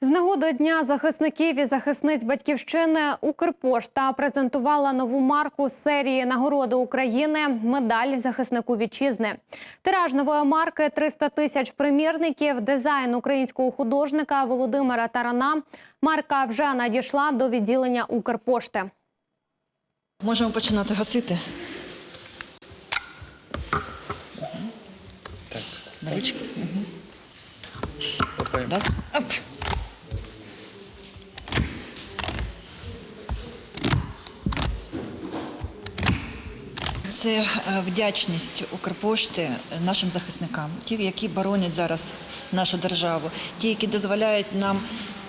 З нагоди дня захисників і захисниць батьківщини Укрпошта презентувала нову марку з серії нагороди України медаль захиснику вітчизни. Тираж нової марки 300 тисяч примірників. Дизайн українського художника Володимира Тарана. Марка вже надійшла до відділення Укрпошти. Можемо починати гасити. Так. На ручки. Хлопаємо. Це е, вдячність Укрпошти нашим захисникам, ті, які боронять зараз нашу державу, ті, які дозволяють нам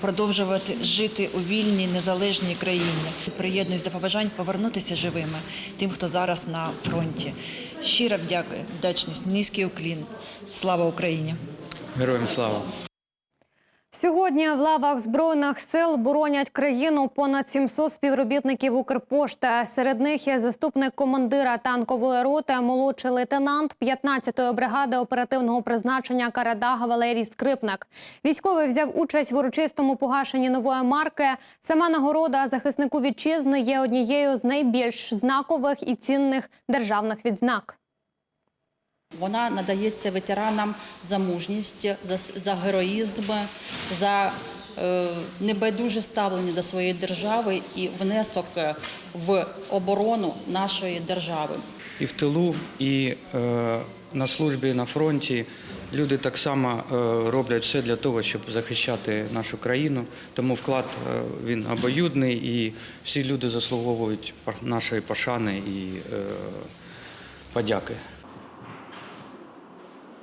продовжувати жити у вільній незалежній країні. Приєднуюсь до побажань повернутися живими тим, хто зараз на фронті. Щира вдячність, низький уклін. Слава Україні! Героям слава. Сьогодні в лавах збройних сил боронять країну понад 700 співробітників Укрпошти. Серед них є заступник командира танкової роти, молодший лейтенант 15-ї бригади оперативного призначення Карадага Валерій Скрипник. Військовий взяв участь в урочистому погашенні нової марки. Сама нагорода захиснику вітчизни є однією з найбільш знакових і цінних державних відзнак. Вона надається ветеранам за мужність, за, за героїзм, за е, небайдуже ставлення до своєї держави і внесок е, в оборону нашої держави. І в тилу, і е, на службі на фронті люди так само е, роблять все для того, щоб захищати нашу країну. Тому вклад е, він обоюдний, і всі люди заслуговують нашої пошани і е, подяки.